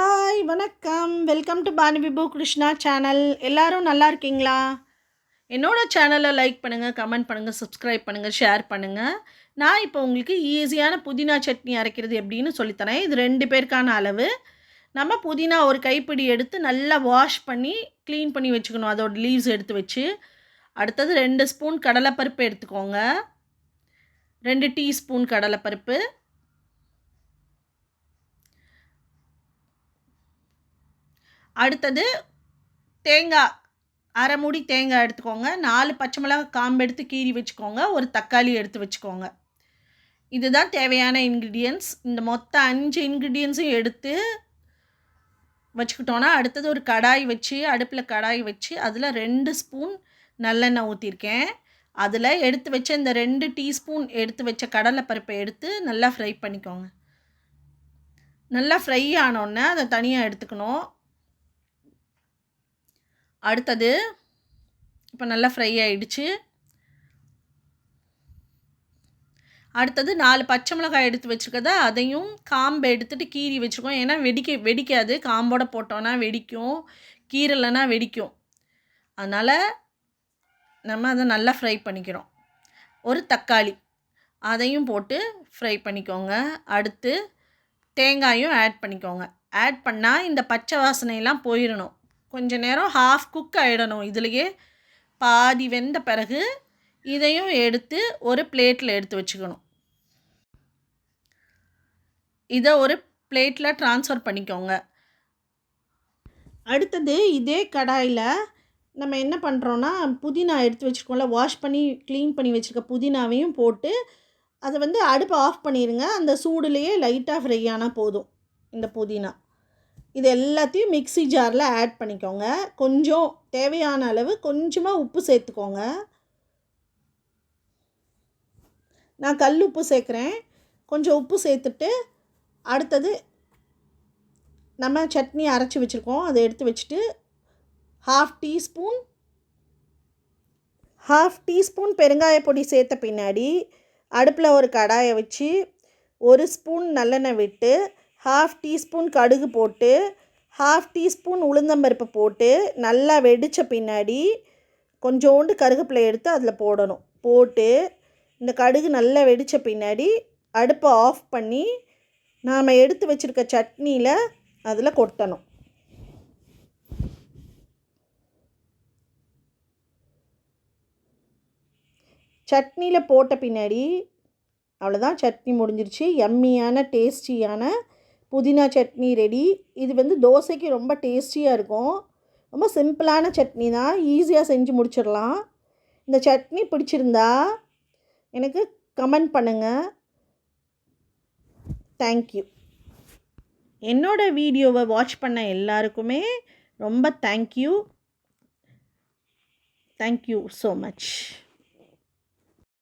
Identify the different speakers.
Speaker 1: Hi வணக்கம். Welcome to பானி விபு Krishna channel எல்லோரும் நல்லா இருக்கீங்களா? என்னோடய சேனலை லைக் பண்ணுங்கள் கமெண்ட் பண்ணுங்கள் சப்ஸ்கிரைப் பண்ணுங்கள் ஷேர் பண்ணுங்கள் நான் இப்போ உங்களுக்கு ஈஸியான புதினா சட்னி அரைக்கிறது எப்படின்னு சொல்லித்தரேன். இது ரெண்டு பேருக்கான அளவு. நம்ம புதினா ஒரு கைப்பிடி எடுத்து நல்லா வாஷ் பண்ணி க்ளீன் பண்ணி வச்சுக்கணும். அதோட லீவ்ஸ் எடுத்து வச்சு. அடுத்தது ரெண்டு ஸ்பூன் கடலைப்பருப்பு எடுத்துக்கோங்க. ரெண்டு டீஸ்பூன் கடலைப்பருப்பு. அடுத்தது தேங்காய். அரை மூடி தேங்காய் எடுத்துக்கோங்க. நாலு பச்சை மிளகாய் காம்பு எடுத்து கீறி வச்சுக்கோங்க. ஒரு தக்காளி எடுத்து வச்சுக்கோங்க. இதுதான் தேவையான இன்க்ரீடியன்ஸ் இந்த மொத்த அஞ்சு இன்க்ரீடியன்ஸும் எடுத்து வச்சுக்கிட்டோன்னா அடுத்தது ஒரு கடாய் வச்சு அடுப்பில் கடாய் வச்சு அதில் ரெண்டு ஸ்பூன் நல்லெண்ணெய் ஊற்றிருக்கேன் அதில் எடுத்து வச்ச இந்த ரெண்டு டீஸ்பூன் எடுத்து வச்ச கடலைப்பருப்பை எடுத்து நல்லா ஃப்ரை பண்ணிக்கோங்க. நல்லா ஃப்ரை ஆனோடனே அதை தனியாக எடுத்துக்கணும். அடுத்தது இப்போ நல்லா ஃப்ரை ஆகிடுச்சு அடுத்தது நாலு பச்சை மிளகாய் எடுத்து வச்சுருக்கத அதையும் காம்பை எடுத்துகிட்டு கீறி வச்சுருக்கோம் ஏன்னா வெடிக்க வெடிக்காது. காம்போட போட்டோன்னா வெடிக்கும். கீரலைன்னா வெடிக்கும். அதனால் நம்ம அதை நல்லா ஃப்ரை பண்ணிக்கிறோம். ஒரு தக்காளி அதையும் போட்டு ஃப்ரை பண்ணிக்கோங்க. அடுத்து தேங்காயும் ஆட் பண்ணிக்கோங்க. ஆட் பண்ணால் இந்த பச்சை வாசனையெல்லாம் போயிடணும் கொஞ்ச நேரம் ஹாஃப் குக் ஆகிடணும் இதுலேயே பாதி வெந்த பிறகு இதையும் எடுத்து ஒரு பிளேட்டில் எடுத்து வச்சுக்கணும். இதை ஒரு பிளேட்டில் ட்ரான்ஸ்ஃபர் பண்ணிக்கோங்க. அடுத்தது இதே கடாயில் நம்ம என்ன பண்ணுறோன்னா புதினா எடுத்து வச்சுருக்கோம்ல வாஷ் பண்ணி க்ளீன் பண்ணி வச்சுருக்க புதினாவையும் போட்டு அதை வந்து அடுப்பை ஆஃப் பண்ணிடுங்க அந்த சூடுலேயே லைட்டாக ஃப்ரை ஆனால் போதும். இந்த புதினா. இது எல்லாத்தையும் மிக்ஸி ஜாரில் ஆட் பண்ணிக்கோங்க. கொஞ்சம் தேவையான அளவு கொஞ்சமாக உப்பு சேர்த்துக்கோங்க. நான் கல் உப்பு சேர்க்குறேன். கொஞ்சம் உப்பு சேர்த்துட்டு அடுத்தது நம்ம சட்னி அரைச்சி வச்சுருக்கோம். அதை எடுத்து வச்சுட்டு ஹாஃப் டீஸ்பூன் ஹாஃப் டீஸ்பூன் பெருங்காய பொடி சேர்த்த பின்னாடி அடுப்பில் ஒரு கடாயை வச்சு ஒரு ஸ்பூன் நல்லெண்ணெய் விட்டு ஹாஃப் டீஸ்பூன் கடுகு போட்டு ஹாஃப் டீஸ்பூன் உளுந்தம்பருப்பு போட்டு நல்லா வெடித்த பின்னாடி கொஞ்சோண்டு கருகப்பிலை எடுத்து அதில் போடணும். போட்டு இந்த கடுகு நல்லா வெடித்த பின்னாடி அடுப்பை ஆஃப் பண்ணி நாம் எடுத்து வச்சுருக்க சட்னியில் அதில் கொட்டணும். சட்னியில் போட்ட பின்னாடி அவ்வளோதான் சட்னி முடிஞ்சிருச்சு. எம்மியான டேஸ்டியான புதினா சட்னி ரெடி இது வந்து தோசைக்கு ரொம்ப டேஸ்டியாக இருக்கும். ரொம்ப சிம்பிளான சட்னி தான். ஈஸியாக செஞ்சு முடிச்சிடலாம். இந்த சட்னி பிடிச்சிருந்தா எனக்கு கமெண்ட் பண்ணுங்கள் தேங்க்யூ என்னோடய வீடியோவை வாட்ச் பண்ண எல்லாருக்குமே ரொம்ப தேங்க்யூ தேங்க்யூ ஸோ மச்